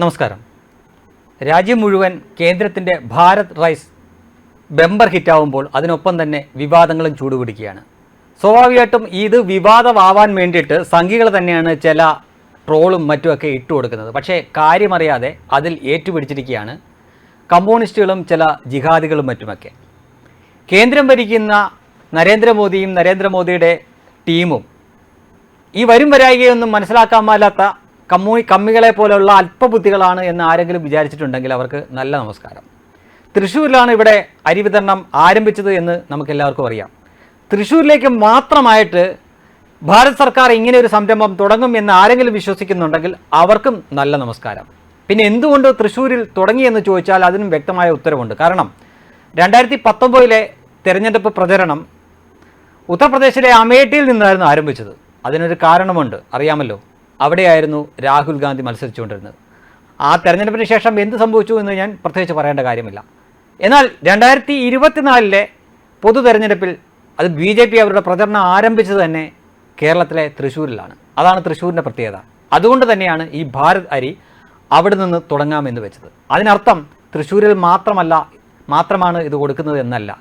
നമസ്കാരം. രാജ്യം മുഴുവൻ കേന്ദ്രത്തിന്റെ ഭാരത് റൈസ് ബെമ്പർ ഹിറ്റാവുമ്പോൾ അതിനൊപ്പം തന്നെ വിവാദങ്ങളും ചൂടുപിടിക്കുകയാണ്. സ്വാഭാവികമായിട്ടും ഇത് വിവാദമാവാൻ വേണ്ടിയിട്ട് സംഘികൾ തന്നെയാണ് ചില ട്രോളും മറ്റുമൊക്കെ ഇട്ടു കൊടുക്കുന്നത്. പക്ഷേ കാര്യമറിയാതെ അതിൽ ഏറ്റുപിടിച്ചിരിക്കുകയാണ് കമ്മ്യൂണിസ്റ്റുകളും ചില ജിഹാദികളും മറ്റുമൊക്കെ. കേന്ദ്രം ഭരിക്കുന്ന നരേന്ദ്രമോദിയും നരേന്ദ്രമോദിയുടെ ടീമും ഈ വരും വരായികയൊന്നും മനസ്സിലാക്കാൻ മേലാത്ത കമ്മൂ കമ്മികളെ പോലെയുള്ള അല്പബുദ്ധികളാണ് എന്ന് ആരെങ്കിലും വിചാരിച്ചിട്ടുണ്ടെങ്കിൽ അവർക്ക് നല്ല നമസ്കാരം. തൃശ്ശൂരിലാണ് ഇവിടെ അരി വിതരണം ആരംഭിച്ചത് എന്ന് നമുക്കെല്ലാവർക്കും അറിയാം. തൃശ്ശൂരിലേക്ക് മാത്രമായിട്ട് ഭാരത് സർക്കാർ ഇങ്ങനെ ഒരു സംരംഭം തുടങ്ങും എന്ന് ആരെങ്കിലും വിശ്വസിക്കുന്നുണ്ടെങ്കിൽ അവർക്കും നല്ല നമസ്കാരം. പിന്നെ എന്തുകൊണ്ട് തൃശ്ശൂരിൽ തുടങ്ങിയെന്ന് ചോദിച്ചാൽ അതിനും വ്യക്തമായ ഉത്തരവുണ്ട്. കാരണം രണ്ടായിരത്തി പത്തൊമ്പതിലെ തെരഞ്ഞെടുപ്പ് പ്രചരണം ഉത്തർപ്രദേശിലെ അമേഠിയിൽ നിന്നായിരുന്നു ആരംഭിച്ചത്. അതിനൊരു കാരണമുണ്ട്. അറിയാമല്ലോ. അവിടെയായിരുന്നു രാഹുൽ ഗാന്ധി മത്സരിച്ചുകൊണ്ടിരുന്നത്. ആ തെരഞ്ഞെടുപ്പിന് ശേഷം എന്ത് സംഭവിച്ചു എന്ന് ഞാൻ പ്രത്യേകിച്ച് പറയേണ്ട കാര്യമില്ല. എന്നാൽ രണ്ടായിരത്തി ഇരുപത്തിനാലിലെ പൊതു തെരഞ്ഞെടുപ്പിൽ അത് ബി ജെ പി അവരുടെ പ്രചരണം ആരംഭിച്ചത് തന്നെ കേരളത്തിലെ തൃശ്ശൂരിലാണ്. അതാണ് തൃശ്ശൂരിന്റെ പ്രത്യേകത. അതുകൊണ്ട് തന്നെയാണ് ഈ ഭാരത് അരി അവിടെ നിന്ന് തുടങ്ങാമെന്ന് വെച്ചത്. അതിനർത്ഥം തൃശ്ശൂരിൽ മാത്രമല്ല മാത്രമാണ് ഇത് കൊടുക്കുന്നത് എന്നല്ല.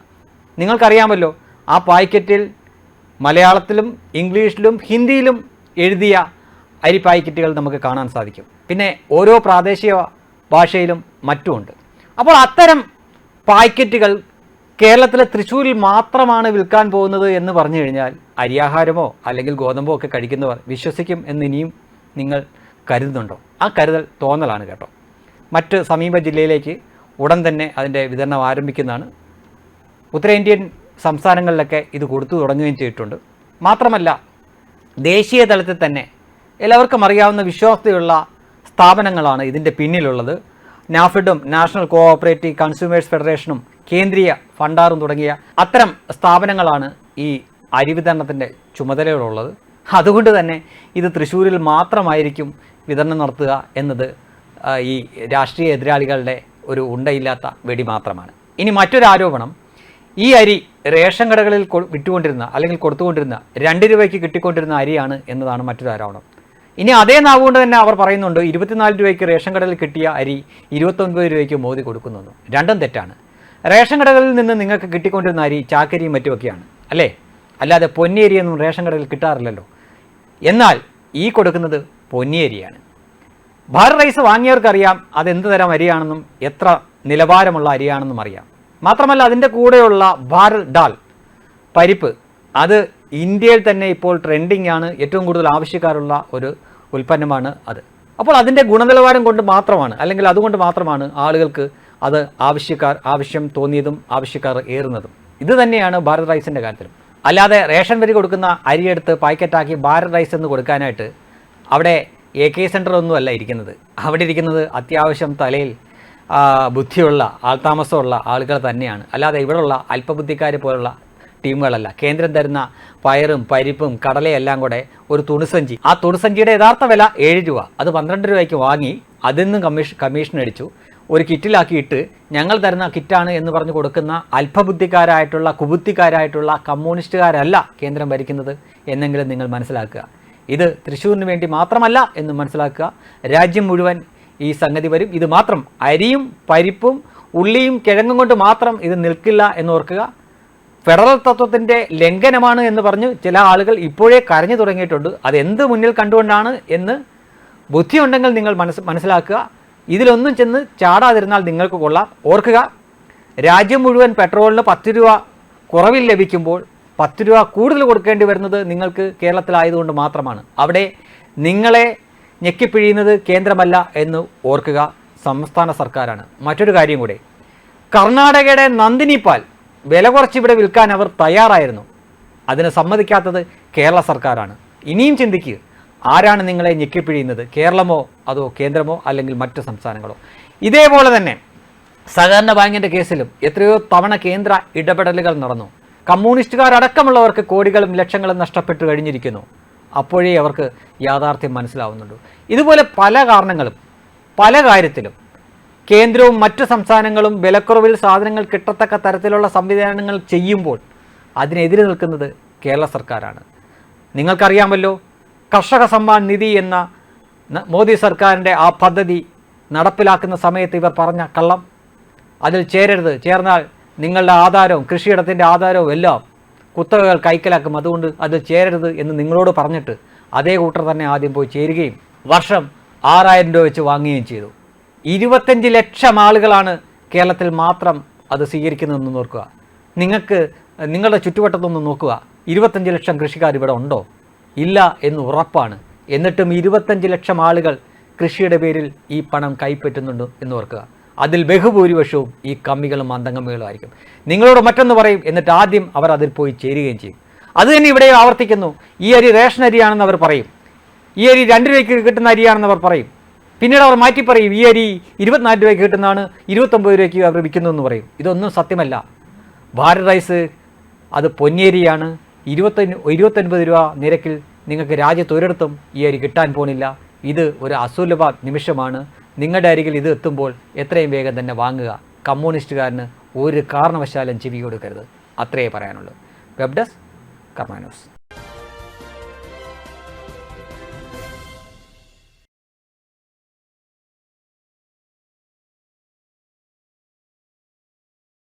നിങ്ങൾക്കറിയാമല്ലോ ആ പായ്ക്കറ്റിൽ മലയാളത്തിലും ഇംഗ്ലീഷിലും ഹിന്ദിയിലും എഴുതിയ അരി പാക്കറ്റുകൾ നമുക്ക് കാണാൻ സാധിക്കും. പിന്നെ ഓരോ പ്രാദേശിക ഭാഷയിലും മറ്റുമുണ്ട്. അപ്പോൾ അത്തരം പാക്കറ്റുകൾ കേരളത്തിലെ തൃശ്ശൂരിൽ മാത്രമാണ് വിൽക്കാൻ പോകുന്നത് എന്ന് പറഞ്ഞു കഴിഞ്ഞാൽ അരിയാഹാരമോ അല്ലെങ്കിൽ ഗോതമ്പോ ഒക്കെ കഴിക്കുന്നവർ വിശ്വസിക്കും എന്ന് ഇനിയും നിങ്ങൾ കരുതുന്നുണ്ടോ? ആ കരുതൽ തോന്നലാണ് കേട്ടോ. മറ്റ് സമീപ ജില്ലയിലേക്ക് ഉടൻ തന്നെ അതിന്റെ വിതരണം ആരംഭിക്കുന്നതാണ്. ഉത്തരേന്ത്യൻ സംസ്ഥാനങ്ങളിലൊക്കെ ഇത് കൊടുത്തു തുടങ്ങുകയും ചെയ്തിട്ടുണ്ട്. മാത്രമല്ല ദേശീയ തലത്തിൽ തന്നെ എല്ലാവർക്കും അറിയാവുന്ന വിശ്വാസ്യതയുള്ള സ്ഥാപനങ്ങളാണ് ഇതിന്റെ പിന്നിലുള്ളത്. നാഫിഡും നാഷണൽ കോഓപ്പറേറ്റീവ് കൺസ്യൂമേഴ്സ് ഫെഡറേഷനും കേന്ദ്രീയ ഫണ്ടാറും തുടങ്ങിയ അത്തരം സ്ഥാപനങ്ങളാണ് ഈ അരി വിതരണത്തിന്റെ ചുമതലകളുള്ളത്. അതുകൊണ്ട് തന്നെ ഇത് തൃശ്ശൂരിൽ മാത്രമായിരിക്കും വിതരണം നടത്തുക എന്നത് ഈ രാഷ്ട്രീയ എതിരാളികളുടെ ഒരു ഉണ്ടയില്ലാത്ത വെടി മാത്രമാണ്. ഇനി മറ്റൊരു ആരോപണം. ഈ അരി റേഷൻ കടകളിൽ വിട്ടുകൊണ്ടിരുന്ന അല്ലെങ്കിൽ കൊടുത്തുകൊണ്ടിരുന്ന രണ്ട് രൂപയ്ക്ക് കിട്ടിക്കൊണ്ടിരുന്ന അരിയാണ് എന്നതാണ് മറ്റൊരു ആരോപണം. ഇനി അതേ നാവുകൊണ്ട് തന്നെ അവർ പറയുന്നുണ്ട് ഇരുപത്തിനാല് രൂപയ്ക്ക് റേഷൻ കടയിൽ കിട്ടിയ അരി ഇരുപത്തൊൻപത് രൂപയ്ക്ക് മോദി കൊടുക്കുന്നു രണ്ടും തെറ്റാണ്. റേഷൻ കടകളിൽ നിന്ന് നിങ്ങൾക്ക് കിട്ടിക്കൊണ്ടിരുന്ന അരി ചാക്കരിയും മറ്റുമൊക്കെയാണ് അല്ലേ? അല്ലാതെ പൊന്നിയരിയൊന്നും റേഷൻ കടയിൽ കിട്ടാറില്ലല്ലോ. എന്നാൽ ഈ കൊടുക്കുന്നത് പൊന്നിയരിയാണ് ഭാരത് റൈസ് വാങ്ങിയവർക്കറിയാം അത് എന്ത് തരം അരിയാണെന്നും എത്ര നിലവാരമുള്ള അരിയാണെന്നും അറിയാം. മാത്രമല്ല അതിന്റെ കൂടെയുള്ള ഭാരത് ഡാൽ പരിപ്പ് അത് ഇന്ത്യയിൽ തന്നെ ഇപ്പോൾ ട്രെൻഡിങ് ആണ്. ഏറ്റവും കൂടുതൽ ആവശ്യക്കാരുള്ള ഒരു ഉൽപ്പന്നമാണ് അത്. അപ്പോൾ അതിന്റെ ഗുണനിലവാരം കൊണ്ട് മാത്രമാണ് അല്ലെങ്കിൽ അതുകൊണ്ട് മാത്രമാണ് ആളുകൾക്ക് അത് ആവശ്യക്കാർ ആവശ്യം തോന്നിയതും ആവശ്യക്കാർ ഏറുന്നതും. ഇത് തന്നെയാണ് ഭാരത് റൈസിന്റെ കാര്യത്തിലും. അല്ലാതെ റേഷൻ വരി കൊടുക്കുന്ന അരിയെടുത്ത് പാക്കറ്റാക്കി ഭാരത് റൈസ് എന്ന് കൊടുക്കാനായിട്ട് അവിടെ എ കെ സെന്റർ ഒന്നുമല്ല ഇരിക്കുന്നത്. അവിടെ ഇരിക്കുന്നത് അത്യാവശ്യം തലയിൽ ബുദ്ധിയുള്ള ബുദ്ധിയുള്ള ആൾതാമസമുള്ള ആളുകൾ തന്നെയാണ്. അല്ലാതെ ഇവിടെയുള്ള അല്പബുദ്ധിക്കാർ പോലുള്ള ടീമുകളല്ല. കേന്ദ്രം തരുന്ന പയറും പരിപ്പും കടലയെല്ലാം കൂടെ ഒരു തുണിസഞ്ചി. ആ തുണിസഞ്ചിയുടെ യഥാർത്ഥ വില ഏഴ് രൂപ. അത് പന്ത്രണ്ട് രൂപയ്ക്ക് വാങ്ങി അതിൽ നിന്നും കമ്മീഷൻ കമ്മീഷൻ അടിച്ചു ഒരു കിറ്റിലാക്കിയിട്ട് ഞങ്ങൾ തരുന്ന കിറ്റാണ് എന്ന് പറഞ്ഞു കൊടുക്കുന്ന അല്പബുദ്ധിക്കാരായിട്ടുള്ള കുബുദ്ധിക്കാരായിട്ടുള്ള കമ്മ്യൂണിസ്റ്റുകാരല്ല കേന്ദ്രം ഭരിക്കുന്നത് എന്നെങ്കിലും നിങ്ങൾ മനസ്സിലാക്കുക. ഇത് തൃശ്ശൂരിന് വേണ്ടി മാത്രമല്ല എന്ന് മനസ്സിലാക്കുക. രാജ്യം മുഴുവൻ ഈ സംഗതി വരും. ഇത് മാത്രം അരിയും പരിപ്പും ഉള്ളിയും കിഴങ്ങും കൊണ്ട് മാത്രം ഇത് നിൽക്കില്ല എന്ന് ഓർക്കുക. ഫെഡറൽ തത്വത്തിന്റെ ലംഘനമാണ് എന്ന് പറഞ്ഞ് ചില ആളുകൾ ഇപ്പോഴേ കരഞ്ഞു തുടങ്ങിയിട്ടുണ്ട്. അതെന്ത് മുന്നിൽ കണ്ടുകൊണ്ടാണ് എന്ന് ബുദ്ധിയുണ്ടെങ്കിൽ നിങ്ങൾ മനസ്സ് മനസ്സിലാക്കുക. ഇതിലൊന്നും ചെന്ന് ചാടാതിരുന്നാൽ നിങ്ങൾക്ക് കൊള്ളാം. ഓർക്കുക രാജ്യം മുഴുവൻ പെട്രോളിന് പത്ത് രൂപ കുറവിൽ ലഭിക്കുമ്പോൾ പത്ത് രൂപ കൂടുതൽ കൊടുക്കേണ്ടി വരുന്നത് നിങ്ങൾക്ക് കേരളത്തിലായതുകൊണ്ട് മാത്രമാണ്. അവിടെ നിങ്ങളെ ഞെക്കിപ്പിഴിയുന്നത് കേന്ദ്രമല്ല എന്ന് ഓർക്കുക സംസ്ഥാന സർക്കാരാണ്. മറ്റൊരു കാര്യം കൂടെ കർണാടകയുടെ നന്ദിനി പാൽ വില കുറച്ച് ഇവിടെ വിൽക്കാൻ അവർ തയ്യാറായിരുന്നു. അതിന് സമ്മതിക്കാത്തത് കേരള സർക്കാരാണ്. ഇനിയും ചിന്തിക്കുക ആരാണ് നിങ്ങളെ ഞെക്കിപ്പിഴിയുന്നത്? കേരളമോ അതോ കേന്ദ്രമോ അല്ലെങ്കിൽ മറ്റു സംസ്ഥാനങ്ങളോ? ഇതേപോലെ തന്നെ സഹകരണ ബാങ്കിന്റെ കേസിലും എത്രയോ തവണ കേന്ദ്ര ഇടപെടലുകൾ നടന്നു. കമ്മ്യൂണിസ്റ്റുകാരടക്കമുള്ളവർക്ക് കോടികളും ലക്ഷങ്ങളും നഷ്ടപ്പെട്ടു കഴിഞ്ഞിരിക്കുന്നു. അപ്പോഴേ അവർക്ക് യാഥാർത്ഥ്യം മനസ്സിലാവുന്നുണ്ട് ഇതുപോലെ പല കാരണങ്ങളും പല കാര്യത്തിലും കേന്ദ്രവും മറ്റു സംസ്ഥാനങ്ങളും വിലക്കുറവിൽ സാധനങ്ങൾ കിട്ടത്തക്ക തരത്തിലുള്ള സംവിധാനങ്ങൾ ചെയ്യുമ്പോൾ അതിനെതിരെ നിൽക്കുന്നത് കേരള സർക്കാരാണ്. നിങ്ങൾക്കറിയാമല്ലോ കർഷക സമ്മാൻ നിധി എന്ന മോദി സർക്കാരിന്റെ ആ പദ്ധതി നടപ്പിലാക്കുന്ന സമയത്ത് ഇവർ പറഞ്ഞ കള്ളം. അതിൽ ചേരരുത്. ചേർന്നാൽ നിങ്ങളുടെ ആധാരവും കൃഷിയിടത്തിന്റെ ആധാരവും എല്ലാം കുത്തകകൾ കൈക്കലാക്കും. അതുകൊണ്ട് അത് ചേരരുത് എന്ന് നിങ്ങളോട് പറഞ്ഞിട്ട് അതേ കൂട്ടർ തന്നെ ആദ്യം പോയി ചേരുകയും വർഷം ആറായിരം രൂപ വെച്ച് വാങ്ങുകയും ചെയ്തു. ഇരുപത്തഞ്ച് ലക്ഷം ആളുകളാണ് കേരളത്തിൽ മാത്രം അത് സ്വീകരിക്കുന്നതെന്ന് നോക്കുക നിങ്ങൾക്ക് നിങ്ങളുടെ ചുറ്റുവട്ടത്തൊന്ന് നോക്കുക. ഇരുപത്തഞ്ച് ലക്ഷം കൃഷിക്കാർ ഇവിടെ ഉണ്ടോ? ഇല്ല എന്ന് ഉറപ്പാണ്. എന്നിട്ടും ഇരുപത്തഞ്ച് ലക്ഷം ആളുകൾ കൃഷിയുടെ പേരിൽ ഈ പണം കൈപ്പറ്റുന്നുണ്ട് എന്ന് ഓർക്കുക. അതിൽ ബഹുഭൂരിപക്ഷവും ഈ കമ്മികളും അന്തങ്കമ്മികളും ആയിരിക്കും. നിങ്ങളോട് മറ്റൊന്ന് പറയും എന്നിട്ട് ആദ്യം അവർ അതിൽ പോയി ചേരുകയും ചെയ്യും. അത് തന്നെ ഇവിടെ ആവർത്തിക്കുന്നു. ഈ അരി റേഷൻ അരിയാണെന്ന് അവർ പറയും. ഈ അരി രണ്ട് രൂപയ്ക്ക് കിട്ടുന്ന അരിയാണെന്ന് അവർ പറയും. പിന്നീട് അവർ മാറ്റി പറയും ഈ അരി ഇരുപത്തിനാല് രൂപയ്ക്ക് കിട്ടുന്നതാണ് ഇരുപത്തൊമ്പത് രൂപയ്ക്ക് അവർ വിൽക്കുന്നു എന്ന് പറയും. ഇതൊന്നും സത്യമല്ല. ഭാരത് റൈസ് അത് പൊന്നേരിയാണ്. ഇരുപത്തൊന്ന് ഇരുപത്തൊൻപത് രൂപ നിരക്കിൽ നിങ്ങൾക്ക് രാജ്യത്ത് ഒരിടത്തും ഈ അരി കിട്ടാൻ പോകുന്നില്ല ഇത് ഒരു അസുലഭ നിമിഷമാണ്. നിങ്ങളുടെ അരികിൽ ഇത് എത്തുമ്പോൾ എത്രയും വേഗം തന്നെ വാങ്ങുക. കമ്മ്യൂണിസ്റ്റുകാരന് ഒരു കാരണവശാലും ചെവി കൊടുക്കരുത്. അത്രയേ പറയാനുള്ളൂ. Web desk Karma news.